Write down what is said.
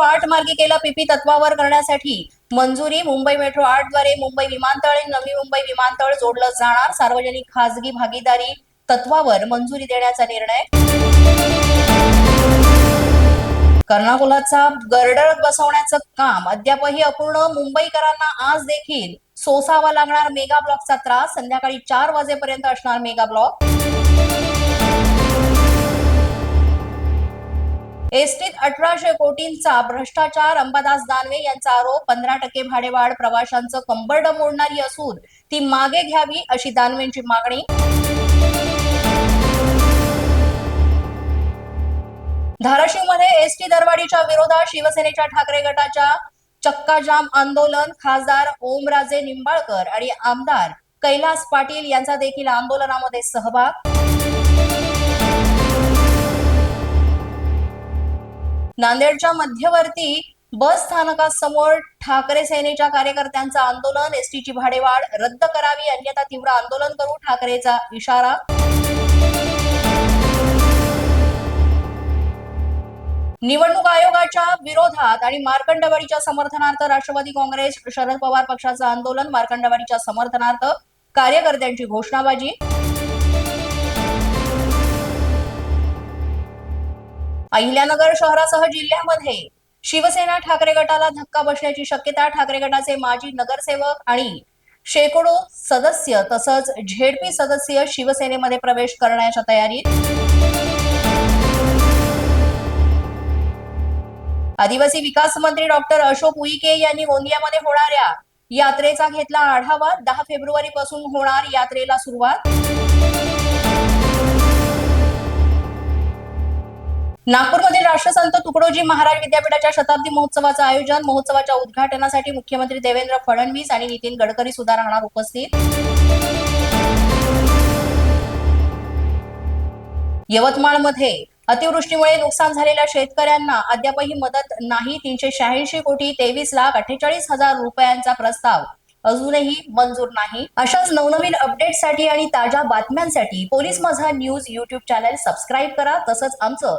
आठ मार्गिकेला पीपी तत्वावर करण्यासाठी मंजुरी मुंबई मेट्रो आठद्वारे मुंबई विमानतळ आणि नवी मुंबई विमानतळ जोडलं जाणार. सार्वजनिक खासगी भागीदारी तत्वावर मंजुरी देण्याचा निर्णय कर्णाकुलाचा गर्डर बसवण्याचं काम. अद्यापही अपूर्ण. मुंबईकरांना आज देखील सोसावा लागणार मेगा ब्लॉकचा त्रास. संध्याकाळी चार वाजेपर्यंत असणार मेगा ब्लॉक. एसटीत अठराशे कोटींचा भ्रष्टाचार अंबादास दानवे यांचा आरोप पंधरा टक्के भाडेवाढ प्रवाशांचं कंबरड मोडणारी असून ती मागे घ्यावी अशी दानवेंची मागणी. धाराशिवमध्ये एसटी दरवाढीच्या विरोधात शिवसेनेच्या ठाकरे गटाच्या चक्काजाम आंदोलन. खासदार ओमराजे निंबाळकर आणि आमदार कैलास पाटील यांचा देखील आंदोलनामध्ये सहभाग. नांदेडच्या मध्यवर्ती बस स्थानकासमोर ठाकरे सेनेच्या कार्यकर्त्यांचं आंदोलन एसटीची भाडेवाढ रद्द करावी अन्यथा तीव्र आंदोलन करू ठाकरेचा इशारा. निवडणूक आयोगाच्या विरोधात आणि मार्कंडवाडीच्या समर्थनार्थ राष्ट्रवादी काँग्रेस शरद पवार पक्षाचं आंदोलन मार्कंडवाडीच्या समर्थनार्थ कार्यकर्त्यांची घोषणाबाजी. अहिल्यानगर शहरासह जिल्ह्यामध्ये शिवसेना ठाकरे गटाला धक्का बसण्याची शक्यता ठाकरे गटाचे माजी नगरसेवक आणि शेकडो सदस्य तसंच झेडपी सदस्य शिवसेनेमध्ये प्रवेश करण्याच्या तयारीत आदिवासी विकास मंत्री डॉक्टर अशोक उईके यांनी गोंदियामध्ये होणाऱ्या यात्रेचा घेतला आढावा. दहा फेब्रुवारी पासून होणार यात्रेला सुरुवात. नागपूरमधील राष्ट्रसंत तुकडोजी महाराज विद्यापीठाच्या शताब्दी महोत्सवाचं आयोजन महोत्सवाच्या उद्घाटनासाठी मुख्यमंत्री देवेंद्र फडणवीस आणि नितीन गडकरी सुद्धा राहणार उपस्थित. यवतमाळमध्ये अतिवृष्टीमुळे नुकसान झालेल्या शेतकऱ्यांना अद्यापही मदत नाही. तीनशे शहाऐंशी कोटी तेवीस लाख अठ्ठेचाळीस हजार रुपयांचा प्रस्ताव अजूनही मंजूर नाही. अशाच नवनवीन अपडेटसाठी आणि ताज्या बातम्यांसाठी police Majha news YouTube channel subscribe करा. तसंच आमचं